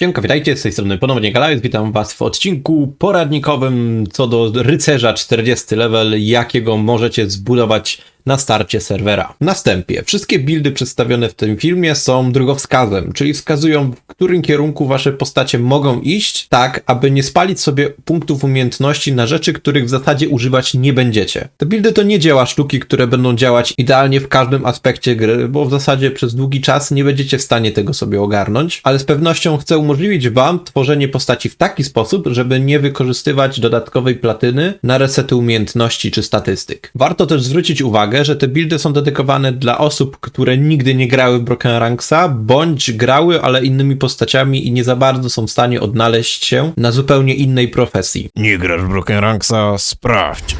Siemka, witajcie, z tej strony ponownie Galajus, witam was w odcinku poradnikowym co do rycerza 40 level, jakiego możecie zbudować na starcie serwera. Na wstępie, wszystkie buildy przedstawione w tym filmie są drogowskazem, czyli wskazują w którym kierunku wasze postacie mogą iść, tak aby nie spalić sobie punktów umiejętności na rzeczy, których w zasadzie używać nie będziecie. Te buildy to nie dzieła sztuki, które będą działać idealnie w każdym aspekcie gry, bo w zasadzie przez długi czas nie będziecie w stanie tego sobie ogarnąć, ale z pewnością chcę umożliwić wam tworzenie postaci w taki sposób, żeby nie wykorzystywać dodatkowej platyny na resety umiejętności czy statystyk. Warto też zwrócić uwagę, że te buildy są dedykowane dla osób, które nigdy nie grały w Broken Ranksa, bądź grały, ale innymi postaciami i nie za bardzo są w stanie odnaleźć się na zupełnie innej profesji. Nie grasz w Broken Ranksa? Sprawdź.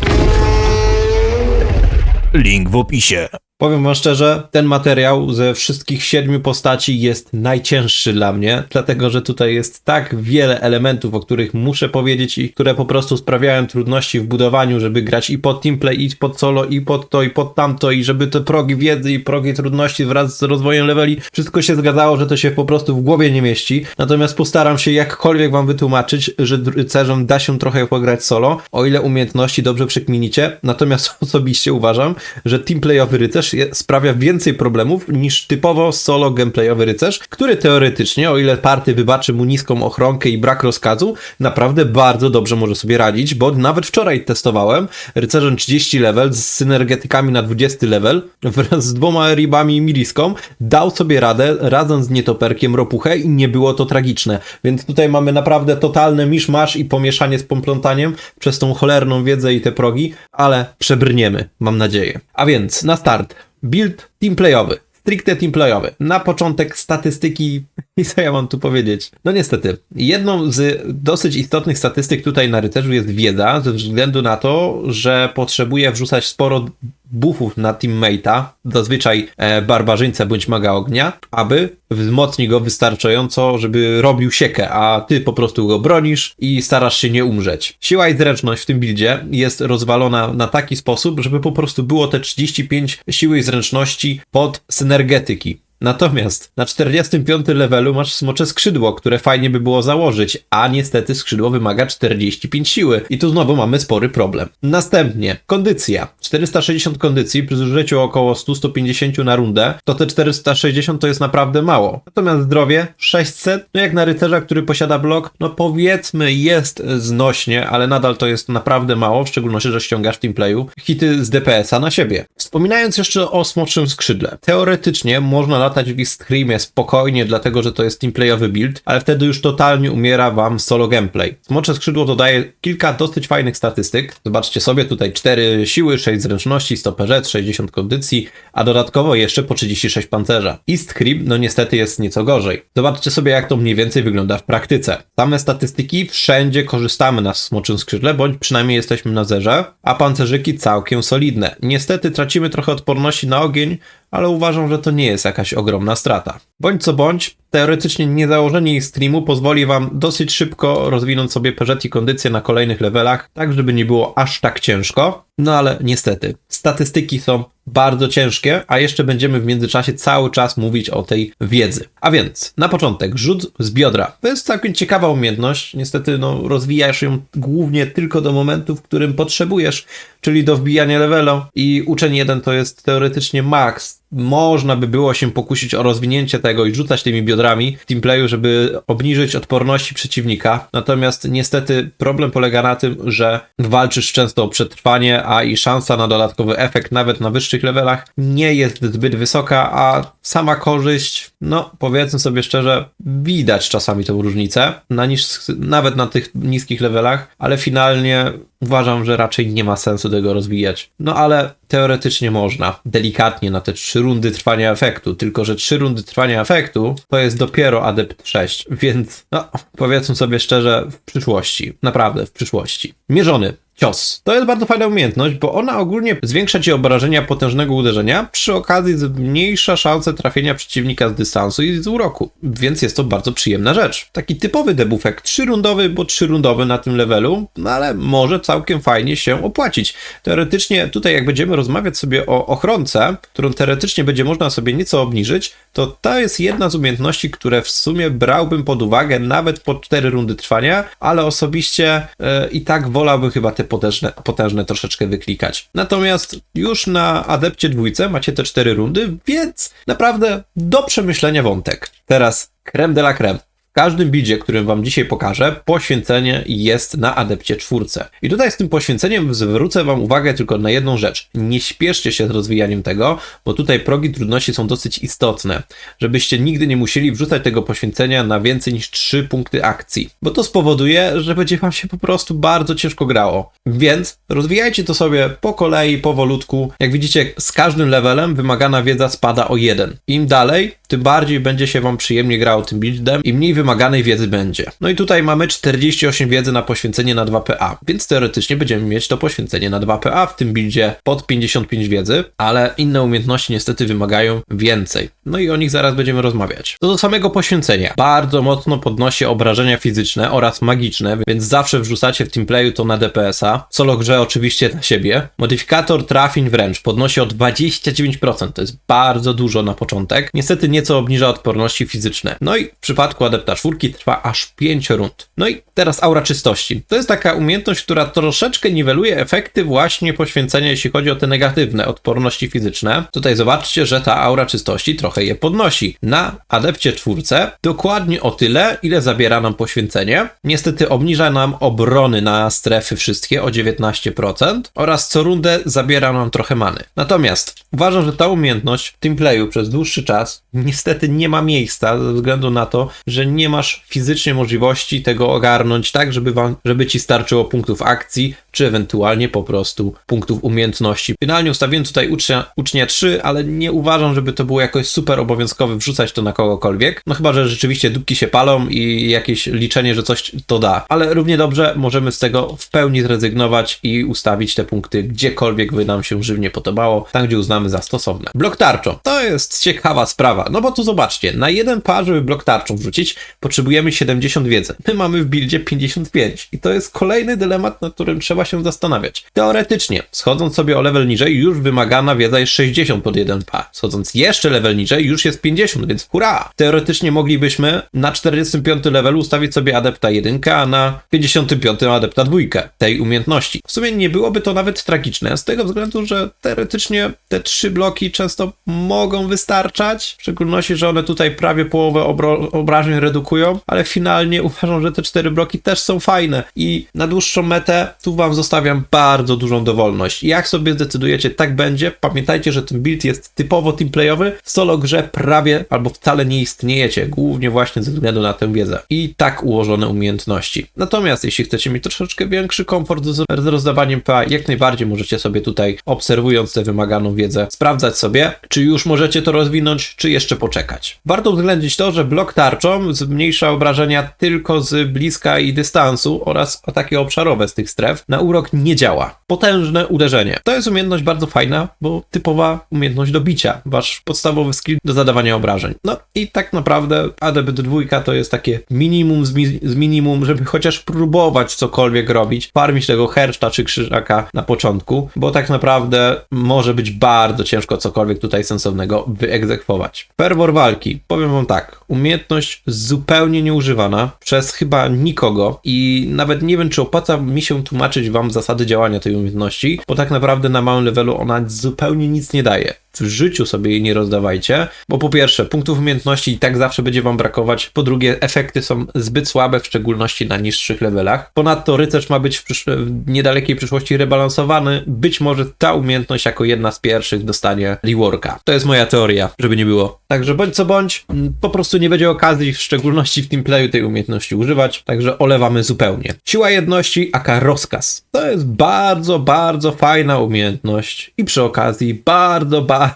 Link w opisie. Powiem wam szczerze, ten materiał ze wszystkich siedmiu postaci jest najcięższy dla mnie, dlatego że tutaj jest tak wiele elementów, o których muszę powiedzieć i które po prostu sprawiają trudności w budowaniu, żeby grać i pod teamplay, i pod solo, i pod to, i pod tamto, i żeby te progi wiedzy i progi trudności wraz z rozwojem leveli, wszystko się zgadzało, że to się po prostu w głowie nie mieści. Natomiast postaram się jakkolwiek wam wytłumaczyć, że rycerzem da się trochę pograć solo, o ile umiejętności dobrze przekminicie. Natomiast osobiście uważam, że teamplayowy rycerz je- sprawia więcej problemów niż typowo solo gameplayowy rycerz, który teoretycznie, o ile party wybaczy mu niską ochronkę i brak rozkazu, naprawdę bardzo dobrze może sobie radzić, bo nawet wczoraj testowałem rycerzem 30 level z synergetykami na 20 level wraz z dwoma ribami i miliską, dał sobie radę razem z nietoperkiem ropuchę i nie było to tragiczne. Więc tutaj mamy naprawdę totalny miszmasz i pomieszanie z pomplątaniem przez tą cholerną wiedzę i te progi, ale przebrniemy, mam nadzieję. A więc na start. Build teamplayowy. Stricte teamplayowy. Na początek statystyki. I co ja mam tu powiedzieć? No niestety, jedną z dosyć istotnych statystyk tutaj na rycerzu jest wiedza, ze względu na to, że potrzebuje wrzucać sporo buffów na teammate'a, zazwyczaj e, barbarzyńca bądź maga ognia, aby wzmocni go wystarczająco, żeby robił siekę, a ty po prostu go bronisz i starasz się nie umrzeć. Siła i zręczność w tym buildzie jest rozwalona na taki sposób, żeby po prostu było te 35 siły i zręczności pod synergetyki. Natomiast na 45 levelu masz smocze skrzydło, które fajnie by było założyć, a niestety skrzydło wymaga 45 siły i tu znowu mamy spory problem. Następnie kondycja. 460 kondycji przy zużyciu około 100-150 na rundę, to te 460 to jest naprawdę mało. Natomiast zdrowie 600, no jak na rycerza, który posiada blok, no powiedzmy jest znośnie, ale nadal to jest naprawdę mało, w szczególności, że ściągasz teamplayu hity z DPS-a na siebie. Wspominając jeszcze o smoczym skrzydle. Teoretycznie można latać w Screamie spokojnie, dlatego że to jest teamplayowy build, ale wtedy już totalnie umiera wam solo gameplay. Smocze skrzydło dodaje kilka dosyć fajnych statystyk. Zobaczcie sobie tutaj 4 siły, 6 zręczności, 100 PZ, 60 kondycji, a dodatkowo jeszcze po 36 pancerza. I Scream, no niestety jest nieco gorzej. Zobaczcie sobie jak to mniej więcej wygląda w praktyce. Same statystyki wszędzie korzystamy na smoczym skrzydle, bądź przynajmniej jesteśmy na zerze, a pancerzyki całkiem solidne. Niestety tracimy trochę odporności na ogień, ale uważam, że to nie jest jakaś ogromna strata. Bądź co bądź, teoretycznie niezałożenie streamu pozwoli wam dosyć szybko rozwinąć sobie peżet i kondycję na kolejnych levelach, tak żeby nie było aż tak ciężko. No ale niestety, statystyki są bardzo ciężkie, a jeszcze będziemy w międzyczasie cały czas mówić o tej wiedzy. A więc, na początek, rzut z biodra. To jest całkiem ciekawa umiejętność. Niestety, no, rozwijasz ją głównie tylko do momentu, w którym potrzebujesz, czyli do wbijania levelu. I uczeń 1 to jest teoretycznie max. Można by było się pokusić o rozwinięcie tego i rzucać tymi biodrami w teamplayu, żeby obniżyć odporności przeciwnika. Natomiast niestety problem polega na tym, że walczysz często o przetrwanie, a i szansa na dodatkowy efekt nawet na wyższych levelach nie jest zbyt wysoka, a sama korzyść, no powiedzmy sobie szczerze, widać czasami tę różnicę, na niż, nawet na tych niskich levelach, ale finalnie uważam, że raczej nie ma sensu tego rozwijać. No ale teoretycznie można, delikatnie na te trzy rundy trwania efektu, tylko że trzy rundy trwania efektu to jest dopiero adept 6, więc no powiedzmy sobie szczerze, w przyszłości, naprawdę w przyszłości. Mierzony. Cios. To jest bardzo fajna umiejętność, bo ona ogólnie zwiększa ci obrażenia potężnego uderzenia, przy okazji zmniejsza szanse trafienia przeciwnika z dystansu i z uroku, więc jest to bardzo przyjemna rzecz. Taki typowy debuffek, trzyrundowy, bo trzyrundowy na tym levelu, no ale może całkiem fajnie się opłacić. Teoretycznie tutaj jak będziemy rozmawiać sobie o ochronce, którą teoretycznie będzie można sobie nieco obniżyć, to to jest jedna z umiejętności, które w sumie brałbym pod uwagę nawet po 4 rundy trwania, ale osobiście e, i tak wolałbym chyba te potężne, potężne troszeczkę wyklikać. Natomiast już na Adepcie dwójce macie te 4 rundy, więc naprawdę do przemyślenia wątek. Teraz creme de la creme. Każdym bidzie, którym wam dzisiaj pokażę, poświęcenie jest na adepcie czwórce. I tutaj z tym poświęceniem zwrócę wam uwagę tylko na jedną rzecz. Nie śpieszcie się z rozwijaniem tego, bo tutaj progi trudności są dosyć istotne, żebyście nigdy nie musieli wrzucać tego poświęcenia na więcej niż 3 punkty akcji, bo to spowoduje, że będzie wam się po prostu bardzo ciężko grało. Więc rozwijajcie to sobie po kolei, powolutku. Jak widzicie, z każdym levelem wymagana wiedza spada o jeden. Im dalej, tym bardziej będzie się wam przyjemnie grało tym buildem i mniej wymaganej wiedzy będzie. No i tutaj mamy 48 wiedzy na poświęcenie na 2PA, więc teoretycznie będziemy mieć to poświęcenie na 2PA w tym buildzie pod 55 wiedzy, ale inne umiejętności niestety wymagają więcej. No i o nich zaraz będziemy rozmawiać. Co do samego poświęcenia. Bardzo mocno podnosi obrażenia fizyczne oraz magiczne, więc zawsze wrzucacie w teamplayu to na DPS-a. Solo grze oczywiście na siebie. Modyfikator trafień wręcz podnosi o 29%, to jest bardzo dużo na początek. Niestety nieco obniża odporności fizyczne. No i w przypadku adepta czwórki trwa aż 5 rund. No i teraz aura czystości. To jest taka umiejętność, która troszeczkę niweluje efekty właśnie poświęcenia, jeśli chodzi o te negatywne odporności fizyczne. Tutaj zobaczcie, że ta aura czystości trochę je podnosi. Na adepcie czwórce dokładnie o tyle, ile zabiera nam poświęcenie. Niestety obniża nam obrony na strefy wszystkie o 19% oraz co rundę zabiera nam trochę many. Natomiast uważam, że ta umiejętność w teamplayu przez dłuższy czas niestety nie ma miejsca ze względu na to, że nie masz fizycznie możliwości tego ogarnąć tak, żeby, wam, żeby ci starczyło punktów akcji, czy ewentualnie po prostu punktów umiejętności. Finalnie ustawiłem tutaj ucznia, ucznia 3, ale nie uważam, żeby to było jakoś super obowiązkowe wrzucać to na kogokolwiek. No chyba, że rzeczywiście dupki się palą i jakieś liczenie, że coś to da. Ale równie dobrze możemy z tego w pełni zrezygnować i ustawić te punkty gdziekolwiek by nam się żywnie podobało, tam gdzie uznamy za stosowne. Blok tarczą. To jest ciekawa sprawa, no bo tu zobaczcie, na jeden par, żeby blok tarczą wrzucić, potrzebujemy 70 wiedzy. My mamy w buildzie 55 i to jest kolejny dylemat, nad którym trzeba się zastanawiać. Teoretycznie, schodząc sobie o level niżej, już wymagana wiedza jest 60 pod jeden par. Schodząc jeszcze level niżej, już jest 50, więc hurra! Teoretycznie moglibyśmy na 45 levelu ustawić sobie adepta 1, a na 55 adepta 2 tej umiejętności. W sumie nie byłoby to nawet tragiczne, z tego względu, że teoretycznie te trzy bloki często mogą wystarczać, w szczególności, że one tutaj prawie połowę obro- obrażeń redukują, ale finalnie uważam, że te cztery bloki też są fajne i na dłuższą metę tu wam zostawiam bardzo dużą dowolność. Jak sobie zdecydujecie, tak będzie. Pamiętajcie, że ten build jest typowo teamplayowy. W solo grze prawie albo wcale nie istniejecie, głównie właśnie ze względu na tę wiedzę i tak ułożone umiejętności. Natomiast jeśli chcecie mieć troszeczkę większy komfort z z rozdawaniem PA, jak najbardziej możecie sobie tutaj, obserwując tę wymaganą wiedzę, sprawdzać sobie, czy już możecie to rozwinąć, czy jeszcze poczekać. Warto uwzględnić to, że blok tarczą zmniejsza obrażenia tylko z bliska i dystansu oraz ataki obszarowe z tych stref. Na urok nie działa. Potężne uderzenie. To jest umiejętność bardzo fajna, bo typowa umiejętność do bicia. Wasz podstawowy skill do zadawania obrażeń. No i tak naprawdę ADB 2 to jest takie minimum z, mi z minimum, żeby chociaż próbować cokolwiek robić. Farmić tego herszta czy krzyżaka na początku, bo tak naprawdę może być bardzo ciężko cokolwiek tutaj sensownego wyegzekwować. Fervor walki. Powiem wam tak. Umiejętność zupełnie nieużywana przez chyba nikogo i nawet nie wiem, czy opłaca mi się tłumaczyć wam zasady działania tej umiejętności, bo tak naprawdę na małym levelu ona zupełnie nic nie daje. W życiu sobie jej nie rozdawajcie, bo po pierwsze, punktów umiejętności i tak zawsze będzie wam brakować. Po drugie, efekty są zbyt słabe, w szczególności na niższych levelach. Ponadto rycerz ma być w, przysz- w niedalekiej przyszłości rebalansowany. Być może ta umiejętność jako jedna z pierwszych dostanie reworka. To jest moja teoria, żeby nie było. Także bądź co bądź, mm, po prostu nie będzie okazji, w szczególności w teamplayu tej umiejętności używać, także olewamy zupełnie. Siła jedności, aka rozkaz. To jest bardzo, bardzo fajna umiejętność i przy okazji bardzo, bardzo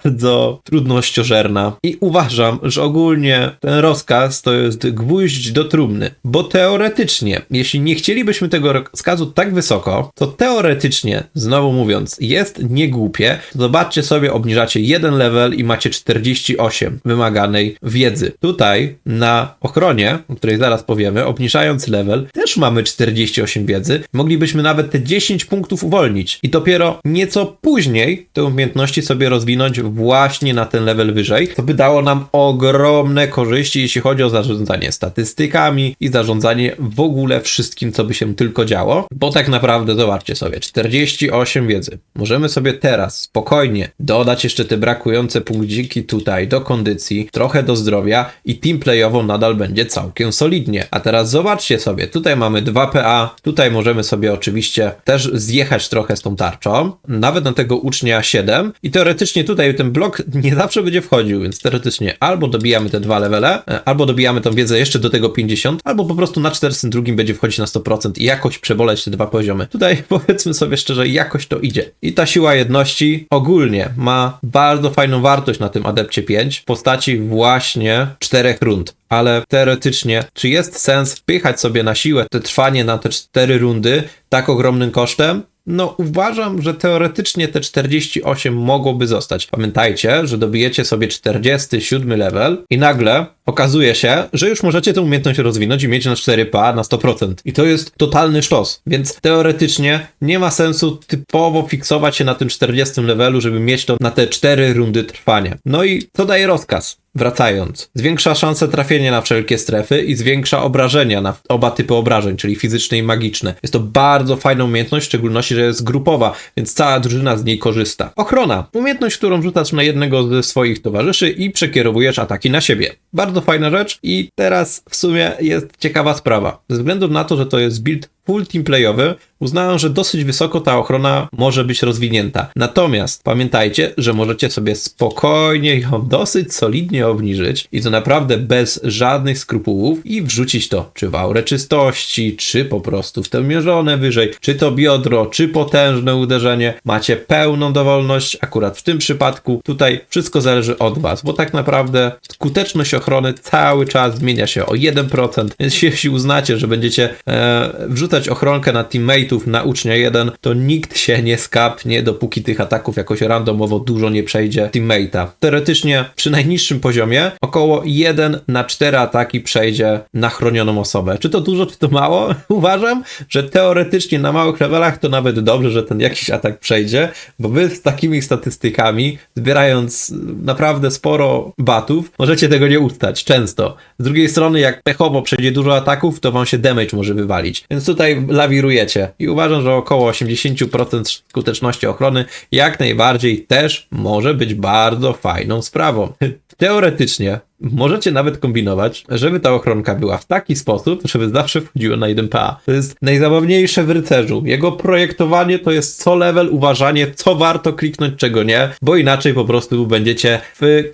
trudnościożerna. I uważam, że ogólnie ten rozkaz to jest gwóźdź do trumny, bo teoretycznie, jeśli nie chcielibyśmy tego rozkazu tak wysoko, to teoretycznie, znowu mówiąc, jest niegłupie. Zobaczcie sobie, obniżacie jeden level i macie 48 wymaganej wiedzy. Tutaj na ochronie, o której zaraz powiemy, obniżając level, też mamy 48 wiedzy. Moglibyśmy nawet te 10 punktów uwolnić i dopiero nieco później te umiejętności sobie rozwinąć właśnie na ten level wyżej. To by dało nam ogromne korzyści, jeśli chodzi o zarządzanie statystykami i zarządzanie w ogóle wszystkim, co by się tylko działo. Bo tak naprawdę, zobaczcie sobie, 48 wiedzy. Możemy sobie teraz spokojnie dodać jeszcze te brakujące punkciki tutaj do kondycji, trochę do zdrowia i teamplayowo nadal będzie całkiem solidnie. A teraz zobaczcie sobie, tutaj mamy 2 PA, tutaj możemy sobie oczywiście też zjechać trochę z tą tarczą, nawet na tego ucznia 7 i teoretycznie tutaj ten blok nie zawsze będzie wchodził, więc teoretycznie albo dobijamy te dwa levele, e, albo dobijamy tą wiedzę jeszcze do tego 50, albo po prostu na 42 będzie wchodzić na 100% i jakoś przeboleć te dwa poziomy. Tutaj powiedzmy sobie szczerze, jakoś to idzie. I ta siła jedności ogólnie ma bardzo fajną wartość na tym Adepcie 5 w postaci właśnie czterech rund. Ale teoretycznie, czy jest sens wpychać sobie na siłę te trwanie na te cztery rundy tak ogromnym kosztem? No, uważam, że teoretycznie te 48 mogłoby zostać. Pamiętajcie, że dobijecie sobie 47 level i nagle okazuje się, że już możecie tę umiejętność rozwinąć i mieć na 4PA na 100%. I to jest totalny sztos. Więc teoretycznie nie ma sensu typowo fiksować się na tym 40 levelu, żeby mieć to na te 4 rundy trwania. No i to daje rozkaz. Wracając, zwiększa szanse trafienia na wszelkie strefy i zwiększa obrażenia na oba typy obrażeń, czyli fizyczne i magiczne. Jest to bardzo fajna umiejętność, w szczególności, że jest grupowa, więc cała drużyna z niej korzysta. Ochrona. Umiejętność, którą rzucasz na jednego ze swoich towarzyszy i przekierowujesz ataki na siebie. Bardzo fajna rzecz i teraz w sumie jest ciekawa sprawa. Ze względu na to, że to jest build full teamplayowy, uznałem, że dosyć wysoko ta ochrona może być rozwinięta. Natomiast pamiętajcie, że możecie sobie spokojnie ją dosyć solidnie obniżyć i to naprawdę bez żadnych skrupułów i wrzucić to czy w aurę czystości, czy po prostu w to mierzone wyżej, czy to biodro, czy potężne uderzenie. Macie pełną dowolność, akurat w tym przypadku tutaj wszystko zależy od Was, bo tak naprawdę skuteczność ochrony cały czas zmienia się o 1%, więc jeśli uznacie, że będziecie e, wrzucać ochronkę na teammateów na ucznia 1, to nikt się nie skapnie, dopóki tych ataków jakoś randomowo dużo nie przejdzie teammate'a. Teoretycznie przy najniższym poziomie około 1 na 4 ataki przejdzie na chronioną osobę. Czy to dużo, czy to mało? Uważam, że teoretycznie na małych levelach to nawet dobrze, że ten jakiś atak przejdzie, bo wy z takimi statystykami, zbierając naprawdę sporo batów, możecie tego nie ustać, często. Z drugiej strony, jak pechowo przejdzie dużo ataków, to wam się damage może wywalić. Więc tutaj lawirujecie i uważam, że około 80% skuteczności ochrony jak najbardziej też może być bardzo fajną sprawą. Teoretycznie możecie nawet kombinować, żeby ta ochronka była w taki sposób, żeby zawsze wchodziła na 1PA. To jest najzabawniejsze w rycerzu. Jego projektowanie to jest co level uważanie, co warto kliknąć, czego nie, bo inaczej po prostu będziecie w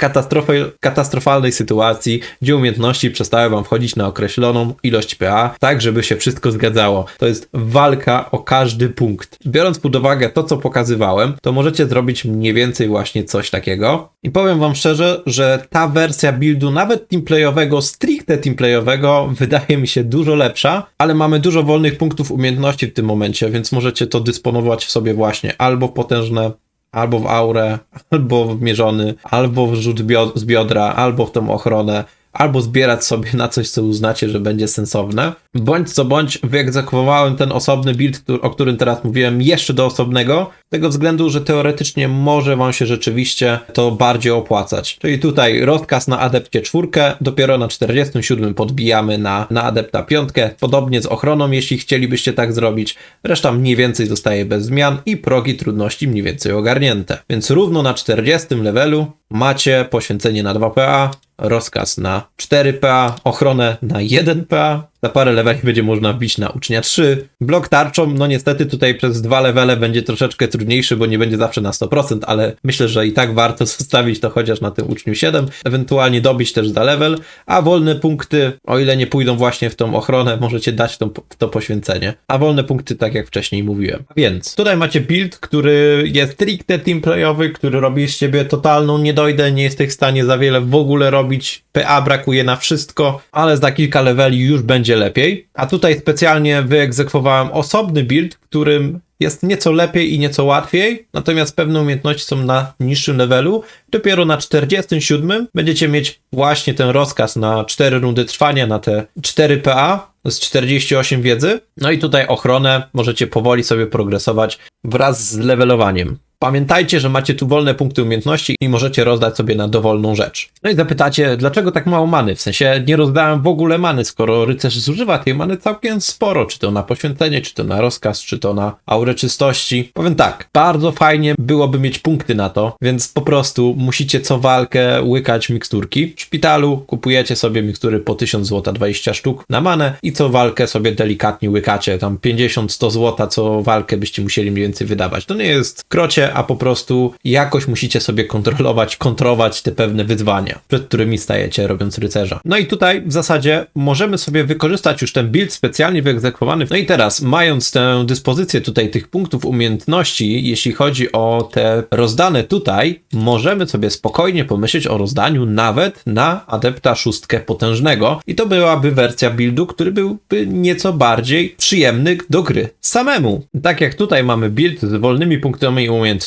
katastrofalnej sytuacji, gdzie umiejętności przestały wam wchodzić na określoną ilość PA, tak żeby się wszystko zgadzało. To jest walka o każdy punkt. Biorąc pod uwagę to, co pokazywałem, to możecie zrobić mniej więcej właśnie coś takiego. I powiem wam szczerze, że ta wersja buildu, nawet teamplayowego, stricte teamplayowego, wydaje mi się dużo lepsza, ale mamy dużo wolnych punktów umiejętności w tym momencie, więc możecie to dysponować w sobie właśnie albo potężne albo w aurę, albo w mierzony, albo w rzut bio- z biodra, albo w tą ochronę, albo zbierać sobie na coś, co uznacie, że będzie sensowne. Bądź co bądź wyegzekwowałem ten osobny build, o którym teraz mówiłem, jeszcze do osobnego, z tego względu, że teoretycznie może wam się rzeczywiście to bardziej opłacać. Czyli tutaj rozkaz na adepcie czwórkę, dopiero na 47 podbijamy na, na adepta piątkę, podobnie z ochroną, jeśli chcielibyście tak zrobić. Reszta mniej więcej zostaje bez zmian i progi trudności mniej więcej ogarnięte. Więc równo na 40 levelu macie poświęcenie na 2PA, rozkaz na 4PA, ochronę na 1PA, za parę leveli będzie można wbić na ucznia 3. Blok tarczą, no niestety tutaj przez dwa levele będzie troszeczkę trudniejszy, bo nie będzie zawsze na 100%, ale myślę, że i tak warto zostawić to chociaż na tym uczniu 7, ewentualnie dobić też za level, a wolne punkty, o ile nie pójdą właśnie w tą ochronę, możecie dać w to poświęcenie. A wolne punkty, tak jak wcześniej mówiłem. Więc tutaj macie build, który jest stricte teamplayowy, który robi z ciebie totalną niedojdę, nie jesteś w stanie za wiele w ogóle robić, PA brakuje na wszystko, ale za kilka leveli już będzie lepiej. A tutaj specjalnie wyegzekwowałem osobny build, którym jest nieco lepiej i nieco łatwiej, natomiast pewne umiejętności są na niższym levelu. Dopiero na 47 będziecie mieć właśnie ten rozkaz na 4 rundy trwania, na te 4 PA z 48 wiedzy. No i tutaj ochronę możecie powoli sobie progresować wraz z levelowaniem. Pamiętajcie, że macie tu wolne punkty umiejętności i możecie rozdać sobie na dowolną rzecz. No i zapytacie, dlaczego tak mało many? W sensie nie rozdałem w ogóle many, skoro rycerz zużywa tej many całkiem sporo, czy to na poświęcenie, czy to na rozkaz, czy to na aurę czystości. Powiem tak, bardzo fajnie byłoby mieć punkty na to, więc po prostu musicie co walkę łykać miksturki. W szpitalu kupujecie sobie mikstury po 1000 zł 20 sztuk na manę i co walkę sobie delikatnie łykacie, tam 50-100 zł co walkę byście musieli mniej więcej wydawać. To nie jest krocie, a po prostu jakoś musicie sobie kontrolować, kontrować te pewne wyzwania, przed którymi stajecie robiąc rycerza. No i tutaj w zasadzie możemy sobie wykorzystać już ten build specjalnie wyegzekwowany. No i teraz, mając tę dyspozycję tutaj tych punktów umiejętności, jeśli chodzi o te rozdane tutaj, możemy sobie spokojnie pomyśleć o rozdaniu nawet na adepta szóstkę potężnego i to byłaby wersja buildu, który byłby nieco bardziej przyjemny do gry samemu. Tak jak tutaj mamy build z wolnymi punktami umiejętności,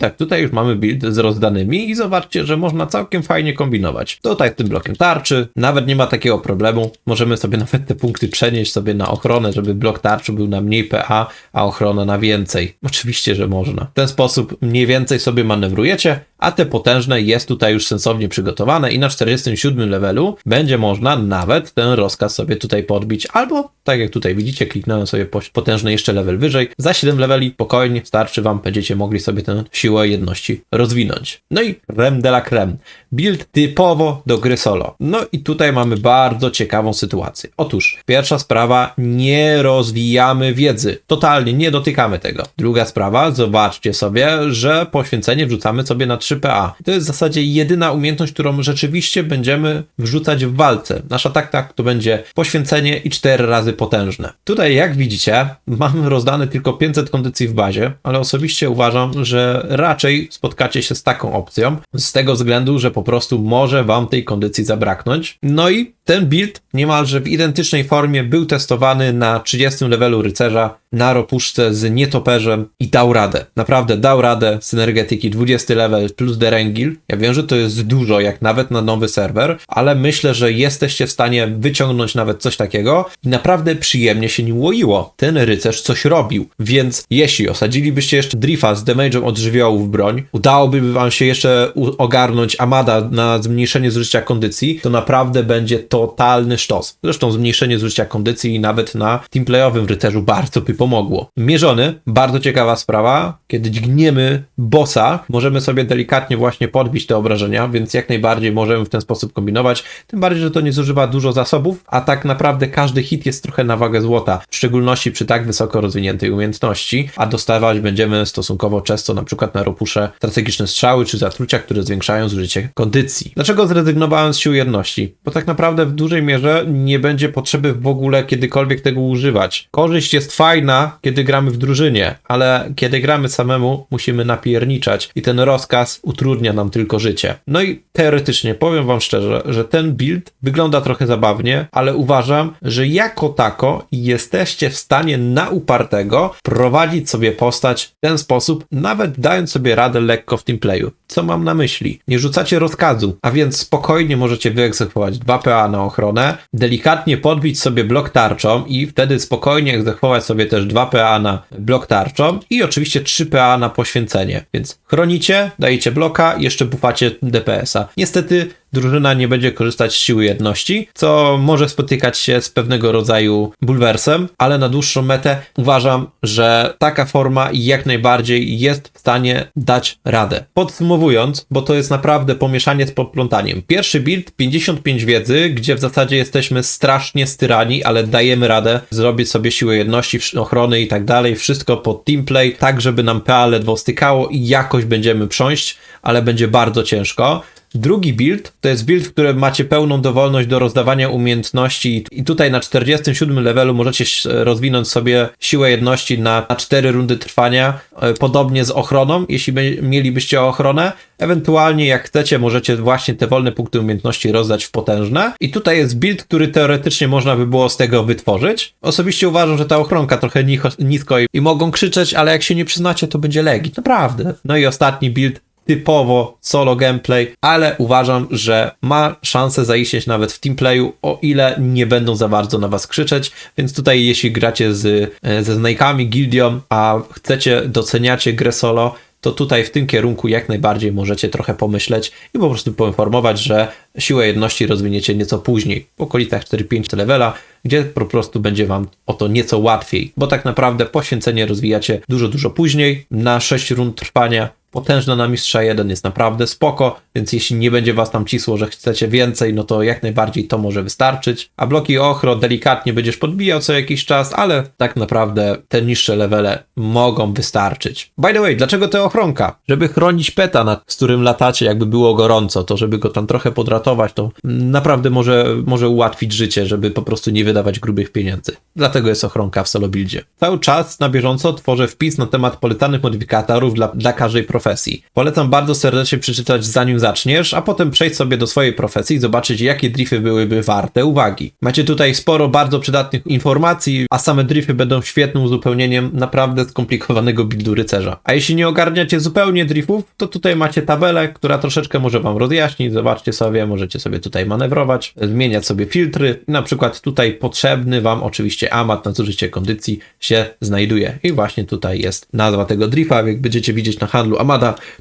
tak tutaj już mamy build z rozdanymi i zobaczcie, że można całkiem fajnie kombinować. Tutaj tym blokiem tarczy, nawet nie ma takiego problemu. Możemy sobie nawet te punkty przenieść sobie na ochronę, żeby blok tarczy był na mniej PA, a ochrona na więcej. Oczywiście, że można. W ten sposób mniej więcej sobie manewrujecie, a te potężne jest tutaj już sensownie przygotowane i na 47 levelu będzie można nawet ten rozkaz sobie tutaj podbić, albo tak jak tutaj widzicie, kliknąłem sobie po- potężny jeszcze level wyżej, za 7 leveli spokojnie starczy wam, będziecie mogli sobie tę siłę jedności rozwinąć. No i creme de la creme. Build typowo do gry solo. No i tutaj mamy bardzo ciekawą sytuację. Otóż, pierwsza sprawa, nie rozwijamy wiedzy. Totalnie nie dotykamy tego. Druga sprawa, zobaczcie sobie, że poświęcenie wrzucamy sobie na 3PA. To jest w zasadzie jedyna umiejętność, którą rzeczywiście będziemy wrzucać w walce. Nasza takta to będzie poświęcenie i 4 razy potężne. Tutaj, jak widzicie, mamy rozdane tylko 500 kondycji w bazie, ale osobiście uważam, że raczej spotkacie się z taką opcją, z tego względu, że po prostu może wam tej kondycji zabraknąć. No i ten build niemalże w identycznej formie był testowany na 30 levelu rycerza na ropuszce z nietoperzem i dał radę. Naprawdę dał radę synergetyki 20 level plus Derengil. Ja wiem, że to jest dużo, jak nawet na nowy serwer, ale myślę, że jesteście w stanie wyciągnąć nawet coś takiego i naprawdę przyjemnie się nim łoiło. Ten rycerz coś robił, więc jeśli osadzilibyście jeszcze Drifa z damage'em od żywiołów broń, udałoby wam się jeszcze ogarnąć Amada na zmniejszenie zużycia kondycji, to naprawdę będzie totalny sztos. Zresztą zmniejszenie zużycia kondycji nawet na teamplayowym rycerzu bardzo by pomogło. Mierzony, bardzo ciekawa sprawa, kiedy dźgniemy bossa, możemy sobie delikatnie właśnie podbić te obrażenia, więc jak najbardziej możemy w ten sposób kombinować, tym bardziej, że to nie zużywa dużo zasobów, a tak naprawdę każdy hit jest trochę na wagę złota, w szczególności przy tak wysoko rozwiniętej umiejętności, a dostawać będziemy stosunkowo często na przykład na ropusze strategiczne strzały czy zatrucia, które zwiększają zużycie kondycji. Dlaczego zrezygnowałem z sił jedności? Bo tak naprawdę w dużej mierze nie będzie potrzeby w ogóle kiedykolwiek tego używać. Korzyść jest fajna, kiedy gramy w drużynie, ale kiedy gramy samemu, musimy napierniczać i ten rozkaz utrudnia nam tylko życie. No i teoretycznie powiem wam szczerze, że ten build wygląda trochę zabawnie, ale uważam, że jako tako jesteście w stanie na upartego prowadzić sobie postać w ten sposób, nawet dając sobie radę lekko w teamplayu. Co mam na myśli? Nie rzucacie rozkazu, a więc spokojnie możecie wyegzekwować 2 PA na ochronę, delikatnie podbić sobie blok tarczą i wtedy spokojnie egzekwować sobie też 2 PA na blok tarczą i oczywiście 3 PA na poświęcenie. Więc chronicie, dajecie bloka jeszcze bufacie DPS-a. Niestety drużyna nie będzie korzystać z siły jedności, co może spotykać się z pewnego rodzaju bulwersem, ale na dłuższą metę uważam, że taka forma jak najbardziej jest w stanie dać radę. Podsumowując, bo to jest naprawdę pomieszanie z poplątaniem. Pierwszy build 55 wiedzy, gdzie w zasadzie jesteśmy strasznie styrani, ale dajemy radę zrobić sobie siłę jedności, ochrony i tak dalej, wszystko pod teamplay, tak żeby nam PA ledwo stykało i jakoś będziemy prząść, ale będzie bardzo ciężko. Drugi build to jest build, w którym macie pełną dowolność do rozdawania umiejętności i tutaj na 47 levelu możecie rozwinąć sobie siłę jedności na, na 4 rundy trwania, e, podobnie z ochroną, jeśli by, mielibyście ochronę. Ewentualnie jak chcecie możecie właśnie te wolne punkty umiejętności rozdać w potężne i tutaj jest build, który teoretycznie można by było z tego wytworzyć. Osobiście uważam, że ta ochronka trochę nisko i, i mogą krzyczeć, ale jak się nie przyznacie to będzie legit, naprawdę. No i ostatni build typowo solo gameplay, ale uważam, że ma szansę zaistnieć nawet w teamplayu, o ile nie będą za bardzo na was krzyczeć, więc tutaj jeśli gracie z, e, ze Snake'ami, Gildią, a chcecie, doceniacie grę solo, to tutaj w tym kierunku jak najbardziej możecie trochę pomyśleć i po prostu poinformować, że siłę jedności rozwiniecie nieco później, w okolicach 4-5 levela, gdzie po prostu będzie wam o to nieco łatwiej, bo tak naprawdę poświęcenie rozwijacie dużo, dużo później, na 6 rund trwania, potężna na mistrza 1 jest naprawdę spoko, więc jeśli nie będzie was tam cisło, że chcecie więcej, no to jak najbardziej to może wystarczyć. A bloki ochro delikatnie będziesz podbijał co jakiś czas, ale tak naprawdę te niższe levele mogą wystarczyć. By the way, dlaczego te ochronka? Żeby chronić peta, z którym latacie, jakby było gorąco, to żeby go tam trochę podratować, to naprawdę może, może ułatwić życie, żeby po prostu nie wydawać grubych pieniędzy. Dlatego jest ochronka w solo buildzie. Cały czas na bieżąco tworzę wpis na temat polecanych modyfikatorów dla, dla każdej profesji. Polecam bardzo serdecznie przeczytać zanim zaczniesz, a potem przejść sobie do swojej profesji i zobaczyć, jakie drify byłyby warte uwagi. Macie tutaj sporo bardzo przydatnych informacji, a same drify będą świetnym uzupełnieniem naprawdę skomplikowanego buildu rycerza. A jeśli nie ogarniacie zupełnie driftów, to tutaj macie tabelę, która troszeczkę może wam rozjaśnić. Zobaczcie sobie, możecie sobie tutaj manewrować, zmieniać sobie filtry. Na przykład tutaj potrzebny wam oczywiście amat na zużycie kondycji się znajduje. I właśnie tutaj jest nazwa tego drifa. Jak będziecie widzieć na handlu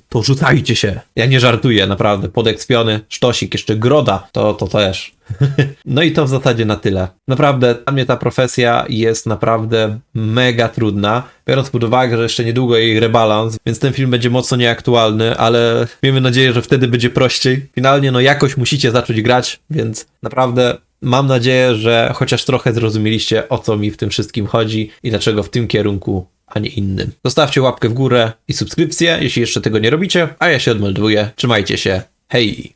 To rzucajcie się. Ja nie żartuję, naprawdę. Podekspiony, sztosik, jeszcze groda, to, to też. No i to w zasadzie na tyle. Naprawdę, dla mnie ta profesja jest naprawdę mega trudna, biorąc pod uwagę, że jeszcze niedługo jej rebalans, więc ten film będzie mocno nieaktualny, ale miejmy nadzieję, że wtedy będzie prościej. Finalnie, no jakoś musicie zacząć grać, więc naprawdę mam nadzieję, że chociaż trochę zrozumieliście, o co mi w tym wszystkim chodzi i dlaczego w tym kierunku a nie innym. Zostawcie łapkę w górę i subskrypcję, jeśli jeszcze tego nie robicie, a ja się odmelduję. Trzymajcie się. Hej!